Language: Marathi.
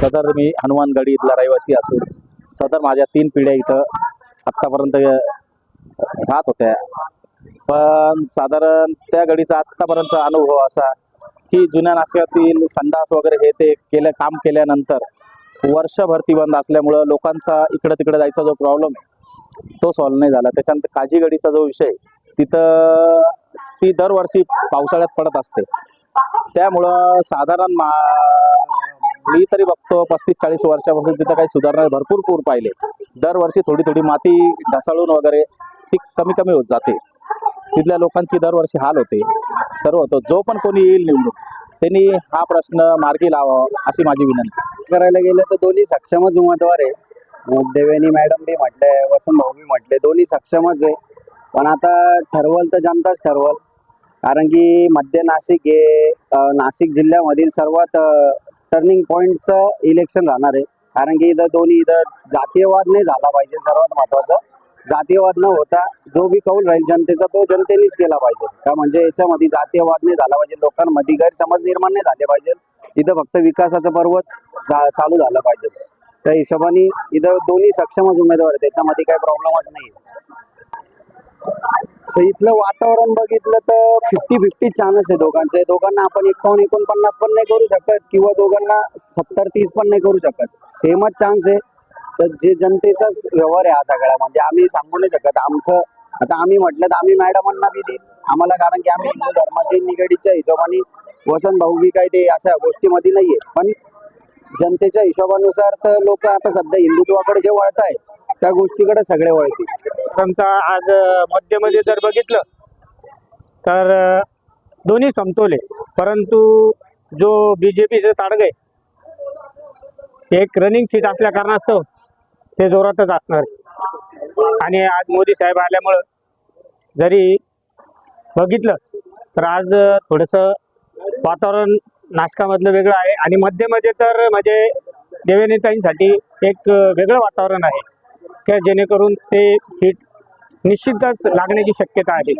सदर मी हनुमानगडी इथला रहिवासी असून सदर माझ्या तीन पिढ्या इथं आत्तापर्यंत राहत होत्या. पण साधारण त्या गडीचा आत्तापर्यंत अनुभव असा की जुन्या नाशकातील संडास वगैरे हे ते केलं काम केल्यानंतर वर्षभर ती बंद असल्यामुळं लोकांचा इकडं तिकडं जायचा जो प्रॉब्लेम आहे तो सॉल्व्ह नाही झाला. त्याच्यानंतर काजीगडीचा जो विषय तिथं ती दरवर्षी पावसाळ्यात पडत असते. त्यामुळं साधारण मा मी तरी बघतो पस्तीस चाळीस वर्षापासून तिथं काही सुधारणा भरपूर पूर पाहिले. दरवर्षी थोडी थोडी माती ढसाळून वगैरे ती कमी कमी होत जाते. तिथल्या लोकांची दरवर्षी हाल होते. सर्व होतं. जो पण कोणी येईल निवडून त्यांनी हा प्रश्न मार्गी लावा अशी माझी विनंती. करायला गेलं तर दोन्ही सक्षमच उमेदवार आहे. देवेनी मॅडम बी म्हटले वसंत भाऊ बी म्हटले दोन्ही सक्षमच आहे. पण आता ठरवल तर जनताच ठरवल. कारण की मध्य नाशिक हे नाशिक जिल्ह्यामधील सर्वात टर्निंग पॉईंटचं इलेक्शन राहणार आहे. कारण की इथं दोन्ही इथं जातीयवाद नाही झाला पाहिजे सर्वात महत्वाचं. जातीयवाद न होता जो बी कौल राहील जनतेचा तो जनतेनेच केला पाहिजे. का म्हणजे याच्यामध्ये जातीयवाद नाही झाला पाहिजे. लोकांमध्ये गैरसमज निर्माण नाही झाले पाहिजे. इथं फक्त विकासाचं पर्वच चालू झालं पाहिजे. त्या हिशोबाने इथं दोन्ही सक्षमच उमेदवार आहेत. त्याच्यामध्ये काही प्रॉब्लेमच नाही सो इथलं वातावरण बघितलं तर फिफ्टी फिफ्टी चान्स आहे दोघांचे. दोघांना आपण एकावन्न एकोणपन्नास पण नाही करू शकत किंवा दोघांना सत्तर तीस पण नाही करू शकत. सेमच चान्स आहे. तर जे जनतेचाच व्यवहार आहे हा सगळा. म्हणजे आम्ही सांगू नाही शकत. आमचं आता आम्ही म्हटलं तर आम्ही मॅडमांना बी देईल आम्हाला कारण की आम्ही हिंदू धर्माची निगडीच्या हिशोबाने वसंत भाऊ बी काही ते अशा गोष्टीमध्ये नाहीये. पण जनतेच्या हिशोबानुसार तर लोक आता सध्या हिंदुत्वाकडे जे वळत आहे त्या गोष्टीकडे सगळे वळतील. साधारणतः आज मध्यमध्ये जर बघितलं तर दोन्ही समतोले परंतु जो बी जे पीचं ताडगे आहे एक रनिंग सीट असल्या कारणास्तव ते जोरातच असणार आणि आज मोदी साहेब आल्यामुळं जरी बघितलं तर आज थोडंसं वातावरण नाशकामधलं वेगळं आहे. आणि मध्यमध्ये तर म्हणजे देवेनेत्यांसाठी एक वेगळं वातावरण आहे त्या जेणेकरून ते सीट निश्चितच लागण्याची शक्यता आहे.